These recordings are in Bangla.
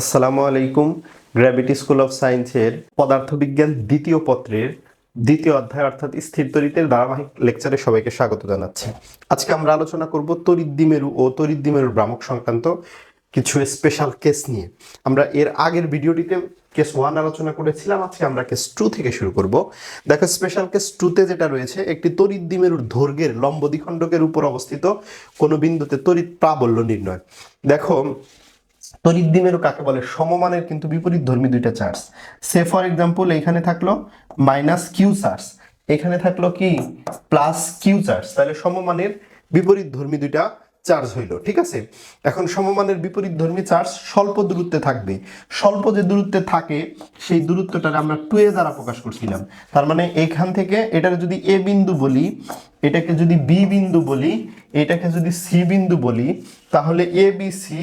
আসসালামু আলাইকুম গ্র্যাভিটি স্কুল অফ সায়েন্সের পদার্থবিজ্ঞান দ্বিতীয় পত্রের দ্বিতীয় অধ্যায় অর্থাৎ স্থির তড়িতের ধারাবাহিক লেকচারে সবাইকে স্বাগত জানাচ্ছি। আজকে আমরা আলোচনা করব তড়িৎ দ্বিমেরু ও তড়িৎ দ্বিমেরুর ভ্রামক সংক্রান্ত কিছু স্পেশাল কেস নিয়ে। আমরা এর আগের ভিডিওটিতে কেস ওয়ান আলোচনা করেছিলাম, আজকে আমরা কেস টু থেকে শুরু করব। দেখো স্পেশাল কেস টুতে যেটা রয়েছে, একটি তড়িৎ দ্বিমেরুর দৈর্ঘ্যের লম্ব দ্বিখণ্ডকের উপর অবস্থিত কোনো বিন্দুতে তড়িৎ প্রাবল্য নির্ণয়। দেখো দ্বিমেরু কাকে বলে? সমমানের কিন্তু বিপরীত ধর্মী দুইটা চার্জ সে ফর এক্সাম্পল এখানে থাকল মাইনাস কিউ চার্জ এখানে থাকল কি? প্লাস কিউ চার্জ তাহলে সমমানের বিপরীত ধর্মী দুইটা চার্জ হইল, ঠিক আছে? এখন সমমানের বিপরীত ধর্মী চার্জ স্বল্প দূরত্বে থাকবে। স্বল্প যে দূরত্বে থাকে, সেই দূরত্বটা আমরা টু এ দ্বারা প্রকাশ করছিলাম। তার মানে এখান থেকে এটার যদি এ বিন্দু বলি, এটাকে যদি বি বিন্দু বলি, এটাকে যদি সি বিন্দু বলি, তাহলে এ বি সি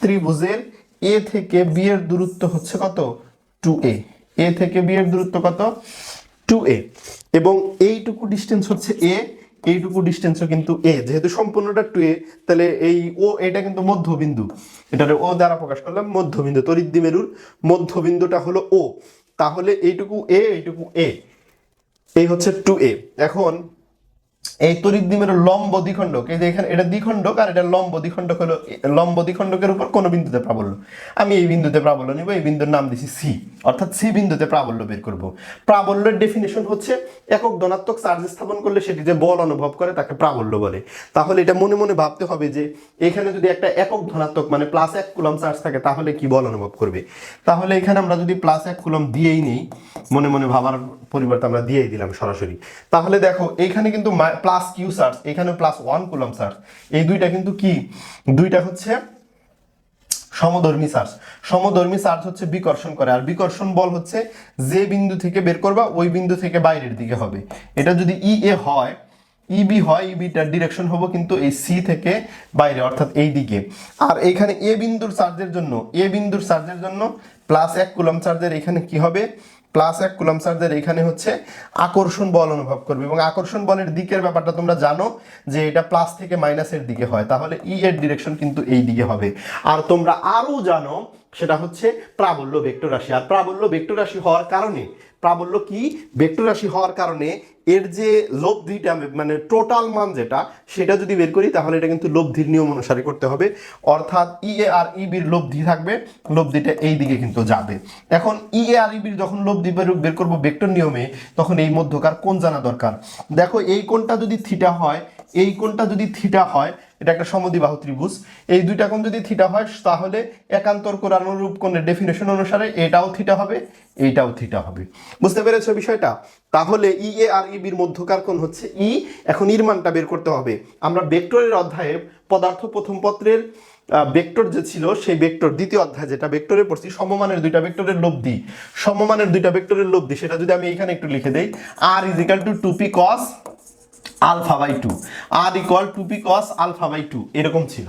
ত্রিভুজের এ থেকে বি এর দূরত্ব হচ্ছে কত? টু এ এ থেকে বি এর দূরত্ব কত? টু এ এবং এইটুকু ডিস্টেন্স হচ্ছে এ এইটুকু ডিস্টেন্সও কিন্তু এ যেহেতু সম্পূর্ণটা টু এ তাহলে এই ও এটা কিন্তু মধ্যবিন্দু। এটারে ও দ্বারা প্রকাশ করলাম মধ্যবিন্দু তরিদ্দি মেরুর মধ্যবিন্দুটা হলো ও তাহলে এইটুকু এ এইটুকু এ এই হচ্ছে টু এ এখন এই তড়িৎ দ্বিমের লম্ব দ্বিখণ্ডক, এই যে এখানে এটা দ্বিখণ্ডক আর এটা লম্ব দ্বিখণ্ডক হলো, লম্ব দ্বিখণ্ডকের উপর কোন বিন্দুতে প্রাবল্য। আমি এই বিন্দুতে প্রাবল্য নিব, এই বিন্দুর নাম দিছি সি। অর্থাৎ সি বিন্দুতে প্রাবল্য বের করব। প্রাবল্যের ডেফিনেশন হচ্ছে একক ধনাত্মক চার্জ স্থাপন করলে সেটি যে বল অনুভব করে তাকে প্রাবল্য বলে। তাহলে এটা মনে মনে ভাবতে হবে যে এখানে যদি একটা একক ধনাত্মক মানে প্লাস এক কুলম চার্জ থাকে, তাহলে কি বল অনুভব করবে? তাহলে এখানে আমরা যদি প্লাস এক কুলম দিয়েই নেই, মনে মনে ভাবার পরিবর্তে আমরা দিয়েই দিলাম সরাসরি। তাহলে দেখো, এখানে কিন্তু প্লাস কিউ চার্জ এখানে প্লাস ওয়ান কুলম চার্জ এই দুইটা কিন্তু কি? দুইটা হচ্ছে সমধর্মী চার্জ সমধর্মী চার্জ হচ্ছে বিকর্ষণ করে, আর বিকর্ষণ বল হচ্ছে যে বিন্দু থেকে বের করবা, ওই বিন্দু থেকে বাইরের দিকে হবে। এটা যদি ই এ হয় ইবি হয় ইবিটার ডিরেকশন হব কিন্তু এই সি থেকে বাইরে, অর্থাৎ এই দিকে। আর এইখানে এ বিন্দুর চার্জের জন্য এ বিন্দুর চার্জের জন্য প্লাস এক কুলম চার্জের এখানে কি হবে? প্লাস এক কুলাম চার্জের এখানে হচ্ছে আকর্ষণ বল অনুভব করবে এবং আকর্ষণ বলের দিকের ব্যাপারটা তোমরা জানো যে এটা প্লাস থেকে মাইনাসের দিকে হয়। তাহলে ই এর ডিরেকশন কিন্তু এই দিকে হবে। আর তোমরা আরও জানো, সেটা হচ্ছে প্রাবল্য ভেক্টর রাশি। আর প্রাবল্য ভেক্টর রাশি হওয়ার কারণে প্রাবল্য কি? ভেক্টর রাশি হওয়ার কারণে এর যে লব্ধিটা মানে টোটাল মান যেটা, সেটা যদি বের করি, তাহলে এটা কিন্তু লব্ধির নিয়ম অনুসারে করতে হবে। অর্থাৎ ই এ আর ইবির লব্ধি থাকবে, লব্ধিটা এই দিকে কিন্তু যাবে। এখন ই এ আর ইবির যখন লব্ধি বের করব ভেক্টর নিয়মে, তখন এই মধ্যকার কোন জানা দরকার। দেখো, এই কোণটা যদি থিটা হয়, এই কোণটা যদি থিটা হয় এটা একটা সমদ্বিবাহু ত্রিভুজ। এই দুইটা কোণ যদি থিটা হয়, তাহলে একান্তর অনুরূপ কোণের ডেফিনেশন অনুসারে এটাও থিটা হবে, এইটাও থিটা হবে। বুঝতে পেরেছ বিষয়টা? তাহলে ই এ আর ইবির মধ্যকার কোণ হচ্ছে ই এখন ইর মানটা বের করতে হবে। আমরা ভেক্টরের অধ্যায়ে পদার্থ প্রথম পত্রের ভেক্টর যে ছিল, সেই ভেক্টর, দ্বিতীয় অধ্যায় যেটা ভেক্টরে পড়ছি, সমমানের দুইটা ভেক্টরের লব্ধি। সমমানের দুইটা ভেক্টরের লব্ধি, সেটা যদি আমি এখানে একটু লিখে দেই R is equal to two cos alpha by two. R equal to P cos alpha by two. এরকম ছিল।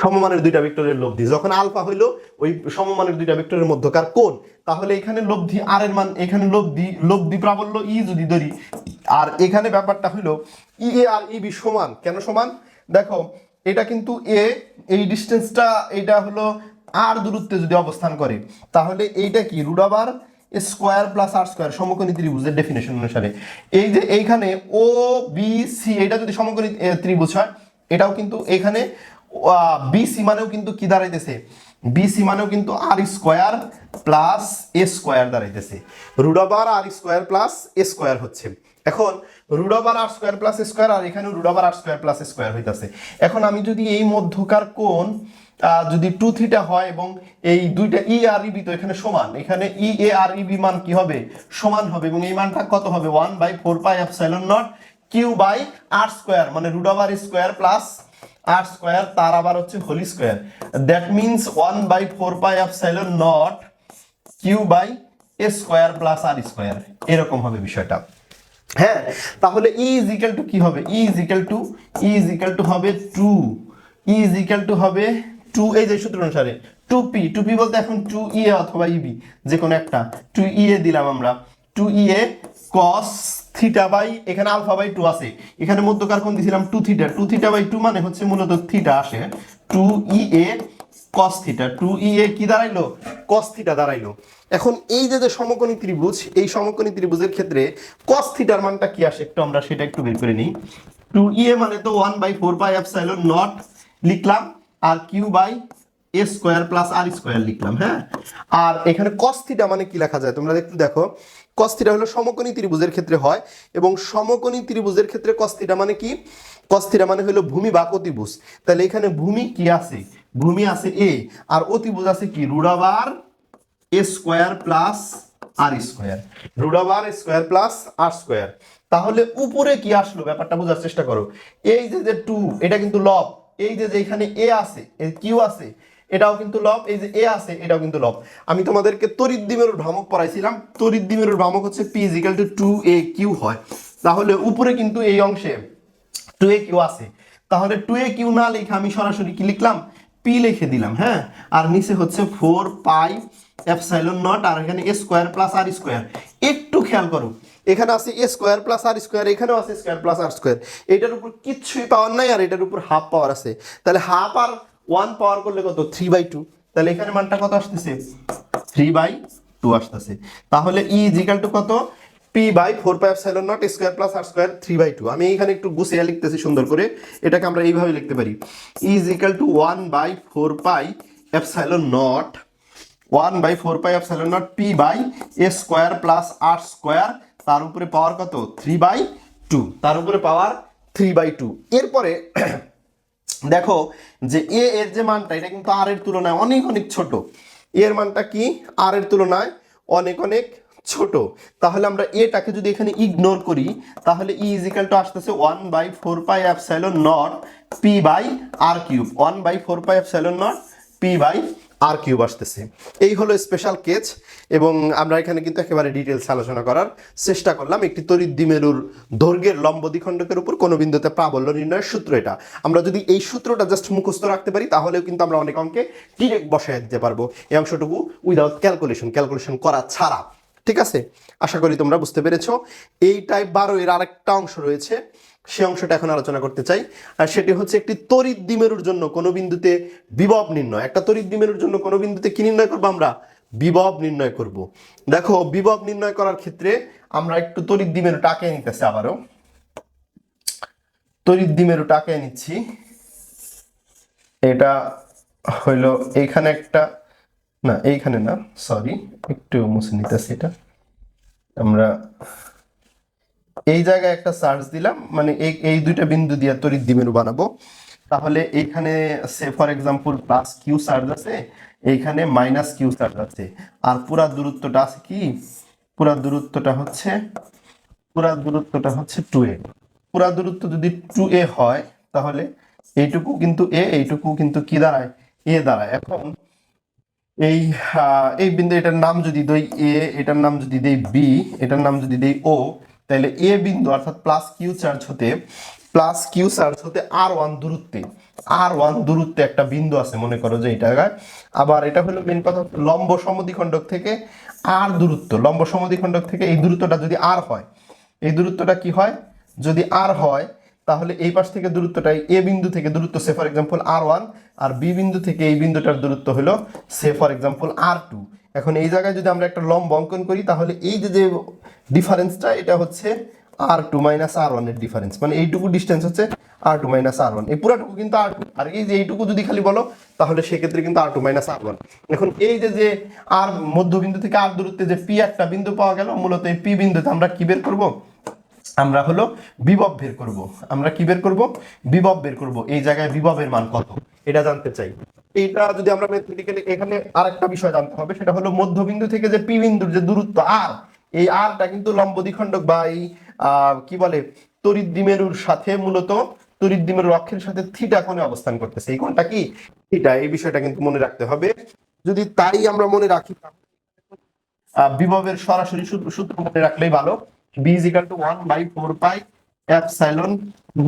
সমমানের দুইটা ভেক্টরের লব্ধি। যখন আলফা হইল, ওই সমমানের দুইটা ভেক্টরের মধ্যকার কোণ। তাহলে এখানে লব্ধি আর এর মান, এখানে লব্ধি লব্ধি প্রাবল্য ই যদি ধরি, আর এখানে ব্যাপারটা হইল ই এ আর ই বি সমান। কেন সমান? দেখো, এটা কিন্তু এ এই ডিস্টেন্সটা এটা হলো আর দূরত্বে যদি অবস্থান করে, তাহলে এইটা কি? রুট আবার স্কোয়ার প্লাস আর স্কোয়ার সমকোণী ত্রিভুজের ডেফিনেশন অনুসারে। এই যে এইখানে ও বি সি এটা যদি সমকোণী ত্রিভুজ হয়, এটাও কিন্তু এখানে বি সি মানেও কিন্তু কি দাঁড়াইতেছে? বি সি মানেও কিন্তু R square plus A square দাঁড়াইতেছে। Root over R square plus A square হচ্ছে। এখন root over R square plus square আর এখানে root over R square plus square হইতাছে। এখন আমি যদি এই মধ্যকার কোণ যদি টু থিটা হয় এবং এই দুইটা ই আর ইবি তো এখানে সমান, এখানে ই এ আর ইবি মান কি হবে? সমান হবে এবং এই মানটা কত হবে? One by four pi epsilon nought Q by R square মানে root over square plus R square তার আবার হচ্ছে whole square that means one by four pi epsilon nought Q by A square plus R square এরকম হবে বিষয়টা। হ্যাঁ তাহলে ই ইজ ইকাল টু কি হবে? E is equal to E is equal to হবে two E is equal to হবে টু এই যে সূত্র অনুসারে টু পি টু পি বলতে এখন টু ই এ অথবা ইবি যে কোনো একটা। টু ই এ দিলাম আমরা। Two E A cos theta by এখানে আলফা বাই টু আছে। এখানে মধ্যকার কোণ দিয়েছিলাম two theta two theta by two মানে হচ্ছে মূলত থিটা আসে। Two E A cos theta two E A কি দাঁড়াইলো? Cos theta দাঁড়াইলো। এখন এই যে যে সমকোণী ত্রিভুজ, এই সমকোণী ত্রিভুজের ক্ষেত্রে কস থিটার মানটা কি আসে? একটু আমরা সেটা একটু বের করে নিই। টু ই এ মানে তো one by four by epsilon nought লিখলাম, আর Q by A square plus R square লিখলাম হ্যাঁ? আর এখানে কস থিটা মানে কি লেখা যায়? তোমরা একটু দেখো। কস থিটা হলো সমকোণী ত্রিভুজের ক্ষেত্রে হয় এবং সমকোণী ত্রিভুজের ক্ষেত্রে কস থিটা মানে কি? কস থিটা মানে হলো ভূমি বা অতিভুজ। তাহলে এখানে ভূমি কি আছে? ভূমি আছে এ আর অতিভুজ আছে কি? Root over square plus R square root over square plus R square তাহলে উপরে কি আসলো? ব্যাপারটা বোঝার চেষ্টা করো। এই যে যে টু এটা কিন্তু লব এই যে এখানে এ আছে কিউ আছে এটাও কিন্তু লব, এই যে এ আছে, এটাও কিন্তু লব। আমি তোমাদেরকে তড়িৎ দ্বিমেরুর ভ্রামক পড়াইছিলাম। তড়িৎ দ্বিমেরুর ভ্রামক হচ্ছে P is equal to two A Q হয়। তাহলে উপরে কিন্তু এই অংশে টু এ কিউ আছে। তাহলে টু এ কিউ না লিখে আমি সরাসরি কি লিখলাম? পি লিখে দিলাম হ্যাঁ? আর নিচে হচ্ছে ফোর পাই এপসাইলন নট আর এখানে A square plus R square একটু খেয়াল করো, এখানে আছে A square plus R square এখানেও আছে স্কোয়ার প্লাস আর স্কোয়ার এটার উপর কিচ্ছুই পাওয়ার নাই, আর এটার উপর হাফ পাওয়ার আছে। তাহলে হাফ আর ওয়ান পাওয়ার করলে কত? থ্রি বাই টু তাহলে এখানে মানটা কত আসতেছে? থ্রি বাই টু আসতেছে। তাহলে ই ইজিক্যাল টু কত? P by four pi epsilon nought square plus R square three by two আমি এখানে একটু গুছিয়ে লিখতেছি সুন্দর করে। এটাকে আমরা এইভাবে লিখতে পারি। Is equal to one by four pi epsilon nought one by four pi epsilon nought P by A square plus R square তার উপরে পাওয়ার কত? থ্রি বাই টু তার উপরে পাওয়ার থ্রি বাই টু এরপরে দেখো যে এ এর যে মানটা, এটা কিন্তু আর এর তুলনায় অনেক অনেক ছোট। এর মানটা কি? আর এর তুলনায় অনেক অনেক ছোট। তাহলে আমরা এটাকে যদি এখানে ইগনোর করি, তাহলে ই ইজিক্যাল টু আসতেছে one by four pi epsilon nought P by R cube one by four pi epsilon nought P by R cube আসতেছে। এই হলো স্পেশাল কেচ এবং আমরা এখানে কিন্তু একেবারে ডিটেলস আলোচনা করার চেষ্টা করলাম। একটি তড়িৎ দ্বিমেরুর দৈর্ঘ্যের লম্ব দ্বিখণ্ডকের উপর, কোনো বিন্দুতে প্রাবল্য নির্ণয়ের সূত্র এটা। আমরা যদি এই সূত্রটা জাস্ট মুখস্থ রাখতে পারি, তাহলেও কিন্তু আমরা অনেক অঙ্কে ডিরেক্ট বসায় দিতে পারব। এই অংশটুকু উইদাউট ক্যালকুলেশন ক্যালকুলেশন করা ছাড়া। ঠিক আছে? আশা করি তোমরা বুঝতে পেরেছ। এই টাইপ বারো এর আরেকটা অংশ রয়েছে। সে অংশটা এখন আলোচনা করতে চাই। আর সেটি হচ্ছে একটি তড়িৎ দ্বিমেরুর জন্য কোনো বিন্দুতে বিভব নির্ণয়। একটা তড়িৎ দ্বিমেরুর জন্য কোনো বিন্দুতে কি নির্ণয় করব আমরা? বিভব নির্ণয় করব। দেখো, বিভব নির্ণয় করার ক্ষেত্রে আমরা একটু তড়িৎ দ্বিমেরু টাকে নিতেছি আবারও। তড়িৎ দ্বিমেরু টাকে নিচ্ছি। এটা হইল এইখানে একটা, না, এইখানে না সরি একটু মুছে নিতেছি এটা। আমরা এই জায়গায় একটা সার্চ দিলাম মানে এই এই দুইটা বিন্দু দিয়ে তড়িৎ দ্বিমেরু বানাবো। তাহলে এইখানে say for example plus Q charge আছে, এইখানে মাইনাস কিউ চার্জ আছে। আর পুরা দূরত্বটা আছে কি? পুরা দূরত্বটা হচ্ছে, পুরা দূরত্বটা হচ্ছে টু এ পুরা দূরত্ব যদি টু এ হয়, তাহলে এইটুকু কিন্তু এ এইটুকু কিন্তু কি দাঁড়ায়? এ দাঁড়ায়। এখন এই এই বিন্দু, এটার নাম যদি দেই এ এটার নাম যদি দেই বি এটার নাম যদি দেই ও তাহলে এ বিন্দু অর্থাৎ প্লাস কিউ চার্জ হতে প্লাস কিউ চার্জ হতে আর ওয়ান দূরত্বে। আর ওয়ান দূরত্বে একটা বিন্দু আছে, মনে করো যে এটা আবার এটা হলো মেন কথা, লম্ব সমদ্বিখণ্ডক থেকে আর দূরত্ব। লম্ব সমদ্বিখণ্ডক থেকে এই দূরত্বটা যদি আর হয়, এই দূরত্বটা কি হয়? যদি আর হয়, তাহলে এই পাশ থেকে দূরত্বটা এ বিন্দু থেকে দূরত্ব say for example R one R B বিন্দু থেকে এই বিন্দুটার দূরত্ব হলো say for example R two এখন এই জায়গায় যদি আমরা একটা লম্ব অঙ্কন করি, তাহলে এই যে যে ডিফারেন্সটা এটা হচ্ছে আর টু মাইনাস আর ওয়ানের ডিফারেন্স মানে এইটুকু ডিস্টেন্স হচ্ছে R two minus R one এই পুরাটুকু কিন্তু আর টু আর এই যে এইটুকু যদি খালি বলো, তাহলে সেক্ষেত্রে কিন্তু R two minus R one এখন এই যে যে আর মধ্যবিন্দু থেকে আর দূরত্বে যে পি একটা বিন্দু পাওয়া গেল, মূলত এই পি বিন্দুতে আমরা কি বের করব? আমরা হলো বিভব বের করব। আমরা কি বের করব? বিভব বের করব। এই জায়গায় বিভবের মান কত? এটা জানতে চাই। এইটা যদি আমরা ম্যাথমেটিক্যালি এখানে আরেকটা বিষয় জানতে হবে, সেটা হলো মধ্যবিন্দু থেকে যে পি বিন্দুর যে দূরত্ব আর এই আরটা কিন্তু লম্ব দ্বিখণ্ডক বা এই কি বলে তড়িৎ দ্বিমেরুর সাথে মূলত তড়িৎ দ্বিমেরুর অক্ষের সাথে থিটা কোণে অবস্থান করতেছে। এই কোণটা কি? থিটা এই বিষয়টা কিন্তু মনে রাখতে হবে। যদি তাই আমরা মনে রাখি বিভবের সরাসরি সূত্র মনে রাখলেই ভালো। V is equal to one by four pi epsilon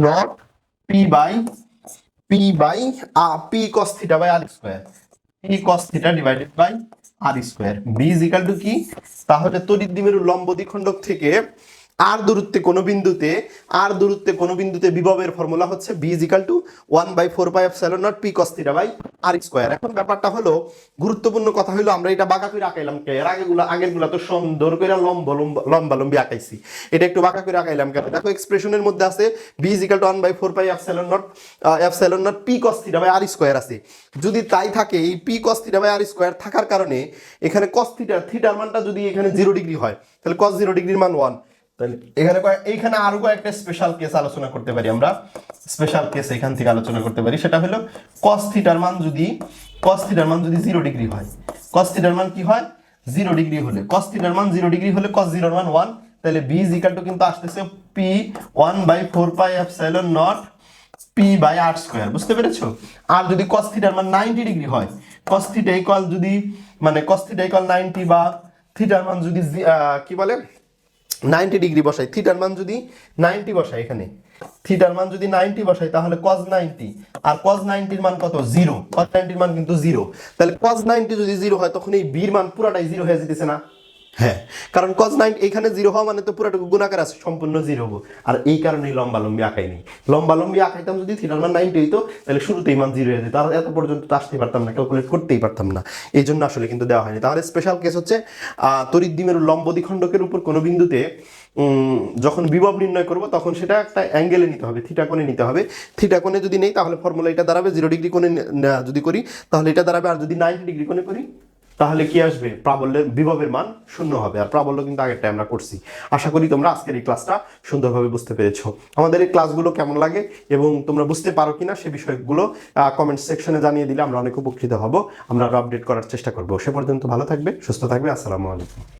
nought P by P by P cos theta by R square P cos theta divided by R square V is to কি? তাহলে তড়িৎ দ্বিমেরুর লম্ব দ্বিখণ্ডক থেকে আর দূরত্বে কোনো বিন্দুতে আর দূরত্বে কোনো বিন্দুতে বিভবের ফর্মুলা হচ্ছে V is equal to one by four by seven nought P cos theta by R square. এখন ব্যাপারটা হলো, গুরুত্বপূর্ণ কথা হলো, আমরা এটা বাঁকা করে আঁকাইলাম কে? এর আগেগুলো, আগেরগুলো তো সুন্দর করে লম্ব লম্ব, লম্বা আঁকাইছি। এটা একটু বাঁকা করে আঁকাইলাম কেন দেখো এক্সপ্রেশনের মধ্যে আছে V is equal to one by four by epsilon nought epsilon nought P cos by R square আছে। যদি তাই থাকে, এই P cos theta by R square থাকার কারণে, এখানে কস থিটা থিটার মানটা যদি এখানে জিরো ডিগ্রি হয়, তাহলে কস জিরো ডিগ্রির মান ওয়ান তাহলে এখানে এইখানে আরও কয়েকটা স্পেশাল কেস আলোচনা করতে পারি আমরা। স্পেশাল কেস এখান থেকে আলোচনা করতে পারি। সেটা হলো কস থিটার মান যদি কস মান যদি জিরো ডিগ্রি হয়। কস থিটার মান কি হয়? জিরো ডিগ্রি হলে। কস থিটার মান জিরো ডিগ্রি হলে কস জিরোর মান ওয়ান তাহলে বি ইজ ইকাল টু কিন্তু আসতেছে P one by four pi epsilon nought P by R square বুঝতে পেরেছ? আর যদি কস মান নাইনটি ডিগ্রি হয় কস থিটা যদি মানে কস থিটা ইকুয়াল নাইনটি বা থিটার মান যদি কি বলে? নাইনটি ডিগ্রি বসাই, থিটার মান যদি নাইনটি বসাই এখানে, থিটার মান যদি নাইনটি বসাই, তাহলে কজ নাইনটি, আর কজ নাইনটির মান কত? জিরো। কজ নাইনটির মান কিন্তু জিরো। তাহলে কজ নাইনটি যদি জিরো হয়, তখন এই বির মান পুরাটাই জিরো হয়ে যেতেছে না। হ্যাঁ কারণ কজ নাইন এখানে জিরো হওয়া মানে তো পুরোটুকু গুণাকার আছে সম্পূর্ণ জিরো হব। আর এই কারণেই লম্বা লম্বি আঁকাই নেই। লম্বা লম্বি আঁকাইতাম যদি থিটার মান নাইনটি হইতো তাহলে শুরুতেই মান জিরো হয়ে যেত। আর এত পর্যন্ত তো আসতেই পারতাম না ক্যালকুলেট করতেই পারতাম না। এই জন্য আসলে কিন্তু দেওয়া হয়নি। তাহলে স্পেশাল কেস হচ্ছে আহ, তড়িৎ দ্বিমেরু লম্ব দ্বিখণ্ডকের উপর কোনো বিন্দুতে যখন বিভব নির্ণয় করব তখন সেটা একটা অ্যাঙ্গেলে নিতে হবে থিটা কোণে নিতে হবে। থিটা কোণে যদি নেই তাহলে ফর্মুলা এটা দাঁড়াবে জিরো ডিগ্রি কোণে যদি করি তাহলে এটা দাঁড়াবে। আর যদি নাইনটি ডিগ্রি কোণে করি তাহলে কি আসবে? প্রাবল্যের, বিভবের মান শূন্য হবে। আর প্রাবল্য কিন্তু আগেরটা আমরা করছি। আশা করি তোমরা আজকের এই ক্লাসটা সুন্দরভাবে বুঝতে পেরেছ। আমাদের এই ক্লাসগুলো কেমন লাগে এবং তোমরা বুঝতে পারো কিনা সে বিষয়গুলো কমেন্ট সেকশনে জানিয়ে দিলে আমরা অনেক উপকৃত হব। আমরা আরও আপডেট করার চেষ্টা করব। সে পর্যন্ত ভালো থাকবে, সুস্থ থাকবে। আসসালামু আলাইকুম।